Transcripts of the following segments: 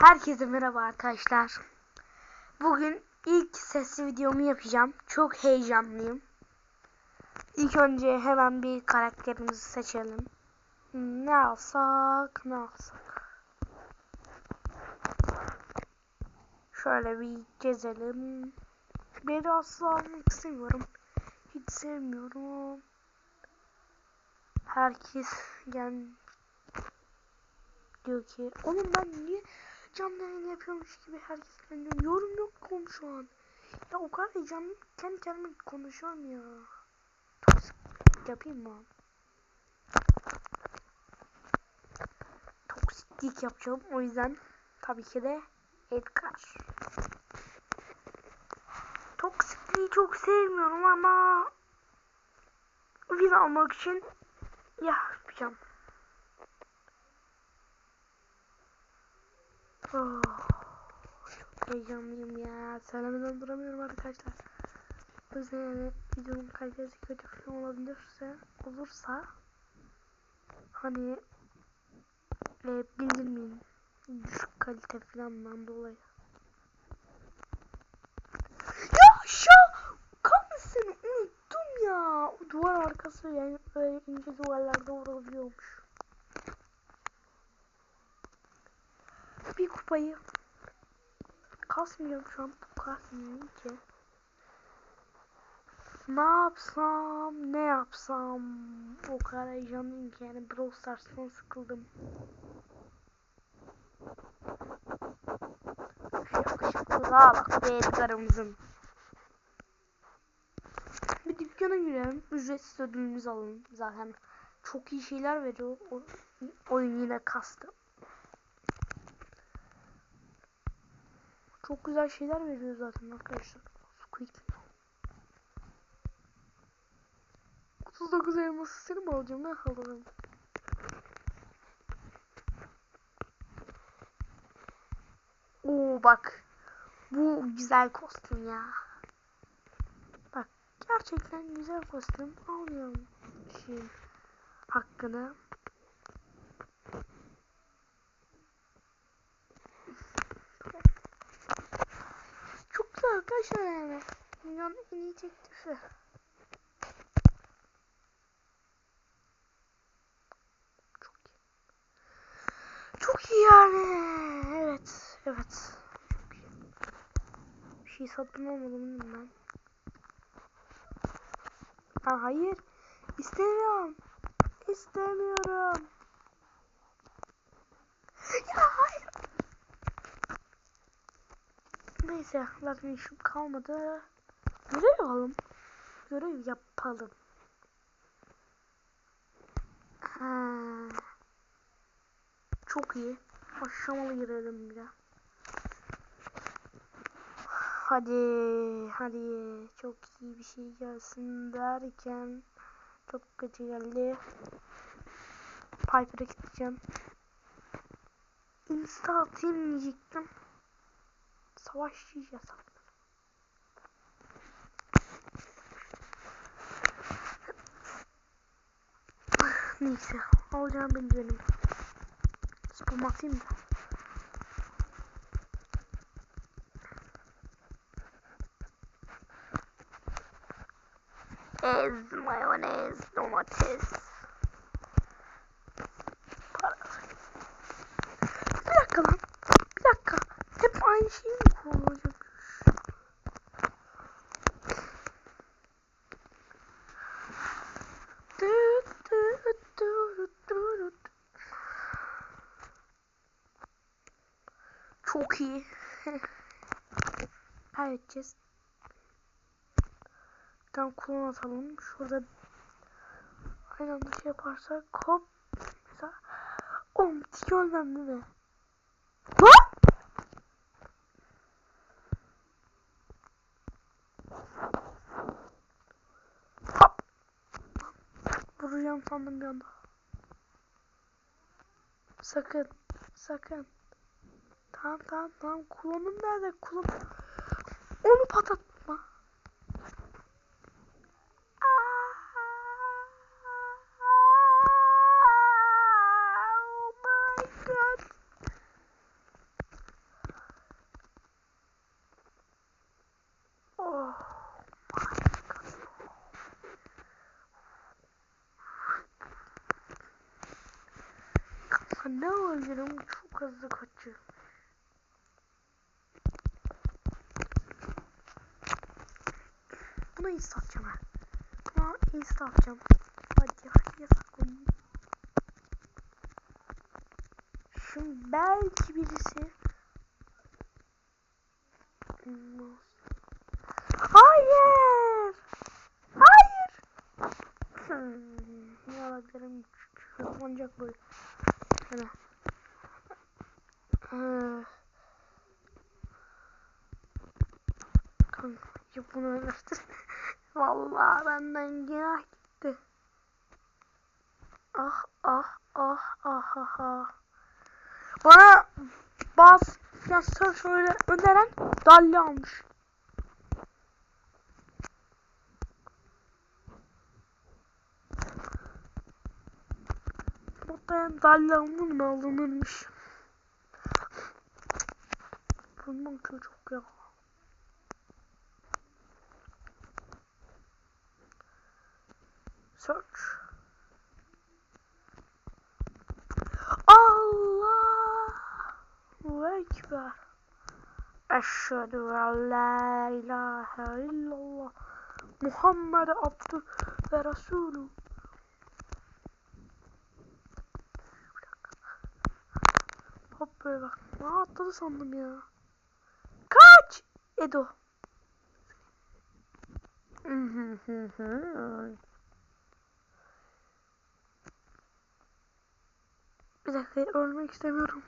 Herkese merhaba arkadaşlar. Bugün ilk sesli videomu yapacağım. Çok heyecanlıyım. İlk önce hemen bir karakterimizi seçelim. Ne alsak, ne alsak. Şöyle bir gezelim. Beni asla almak istemiyorum. Hiç sevmiyorum. Herkes gel diyor ki oğlum ben niye canlı yayın yapıyormuş gibi herkes dinliyor. Yorum yok mu şu an? Ya o kadar heyecanlı kendi kendime konuşuyorum ya. Toksik yapayım mı? Toksiklik yapacağım o yüzden tabii ki de Edgar. Toksikliği çok sevmiyorum ama win almak için ya yapacağım. Oh, çok heyecanlıyım ya. Söylemeden duramıyorum arkadaşlar. O yüzden yani videonun kalitesi kötü falan olabilirse olursa hani e, bildirmeyin. Düşük kalite falandan dolayı. Ya aşağı kalmasın unuttum ya. Duvar arkası yani böyle ince duvarlarda vurabiliyormuş. Bir kupayı kasmıyorum şu an bu kasmıyor ki. Ne yapsam ne yapsam o kadar heyecanlıyım ki yani Brawl Stars'tan sıkıldım. Yakışıklığa bak be Edgar'ımızın. Bir dükkana girelim ücretsiz ödülünüzü alın zaten. Çok iyi şeyler veriyor. O, oyun yine kastı. Çok güzel şeyler veriyor zaten arkadaşlar. Squeak. 39 elması seni mi alacağım? Ne alırım? Oo bak. Bu güzel kostüm ya. Bak gerçekten güzel kostüm. Alıyorum şeyin hakkını. Çok güzel arkadaşlar yani. Dünyanın en iyi teklifi. Çok iyi. Çok iyi yani. Evet. Evet. Çok iyi. Bir şey satın almadım değil mi ben? Ha, hayır. İstemiyorum. İstemiyorum. Ya hayır. Neyse zaten işim kalmadı. Görev yapalım. Görev yapalım. Ha. Çok iyi. Aşamalı girelim de. Hadi, hadi. Çok iyi bir şey gelsin derken çok kötü geldi. Piper'a gideceğim. Insta atayım diyecektim. Savaşçı yasak. Neyse alacağım bildirim. Spam atayım da. Ez, mayonez, domates. Bir dakika lan. Bir dakika. Hep aynı şeyi mi kullanacağım? Çok iyi. Kaybedeceğiz. Bir tane atalım. Şurada aynı anda şey yaparsak hop. Mesela Oğlum tik ölmem değil mi? Lan! Hop. Vuracağım sandım bir anda. Sakın. Sakın. Tamam tamam tamam. Kulonum nerede? Kulon. Onu patlatma. Alabilirim? Çok hızlı kaçıyor. Buna insta atacağım ha. Buna insta atacağım. Hadi hadi yasaklayayım. Şimdi belki birisi Hayır. Hayır. Hmm? Şu ancak böyle. Şöyle. Ee, Kanka ya bunu öğretir. Vallahi benden günah gitti. Ah ah ah ah ah ah. Bana bazı finansal şöyle öneren dalli almış. Muhtemelen dalli alınır mı alınırmış. Bundan çok ya. Search. Allahu Ekber. Eşhedü en la ilahe illallah. Muhammed abdü ve resulü. Hop böyle bak. Aa, atladı sandım ya. Kaç! Edo. Bir ölmek istemiyorum.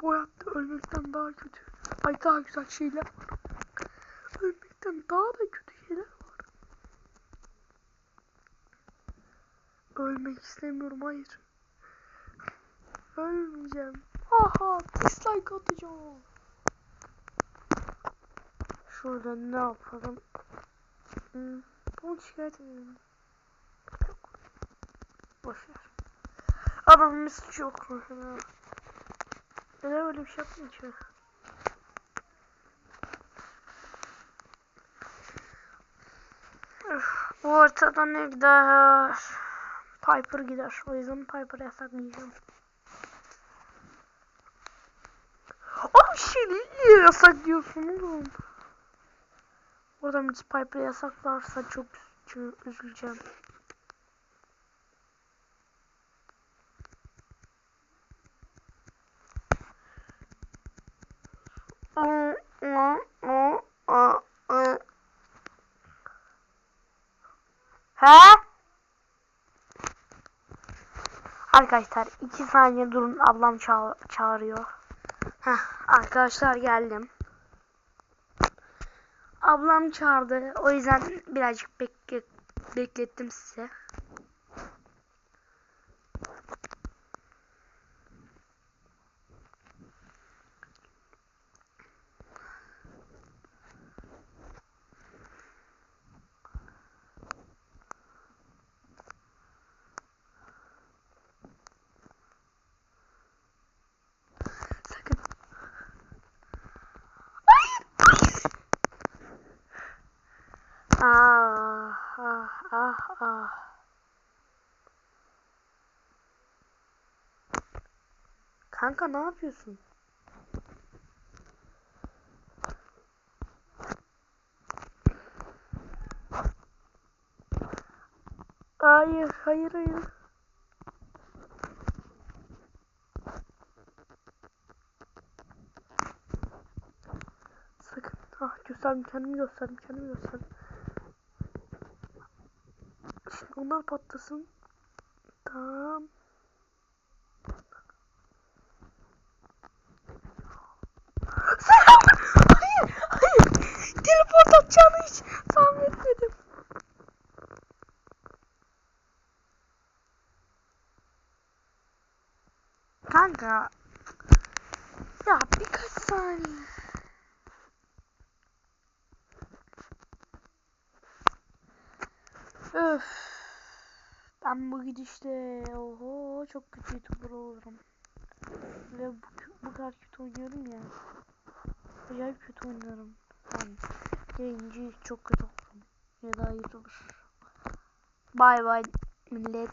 Bu hayatta ölmekten daha kötü. Ay daha güzel şeyler var. Ölmekten daha da kötü şeyler var. Ölmek istemiyorum hayır. Ölmeyeceğim. Aha dislike atacağım. Şurada ne yapalım? Hmm, bunu şikayet edelim. Boşver. Suçu yok mesela. Neden öyle bir şey? Üf, bu ortada ne gider? Piper gider. O yüzden Piper'ı yasaklayacağım. O bir şey niye yasaklıyorsun oğlum? Oradan bir Piper'ı yasaklarsa çok üzü- üzüleceğim. He? Arkadaşlar iki saniye durun ablam çağ çağırıyor. Heh, arkadaşlar geldim. Ablam çağırdı. O yüzden birazcık bekle beklettim size. Sakın. Hayır, hayır. Ah, ah, ah, ah. Kanka ne yapıyorsun? Hayır, hayır, hayır. Sakın. Ah gösterdim kendimi gösterdim kendimi gösterdim. Şimdi onlar patlasın. Tamam. Selam. Hayır, hayır. Teleport atacağını hiç tahmin etmedim. Kanka. Ya birkaç saniye. Öf. Ben bu gidişle oho çok kötü YouTuber olurum. Ve bu, bu kadar kötü oynuyorum ya. Acayip kötü oynuyorum. Ben yayıncı çok kötü olurum. Ya da YouTuber. Bye bye millet.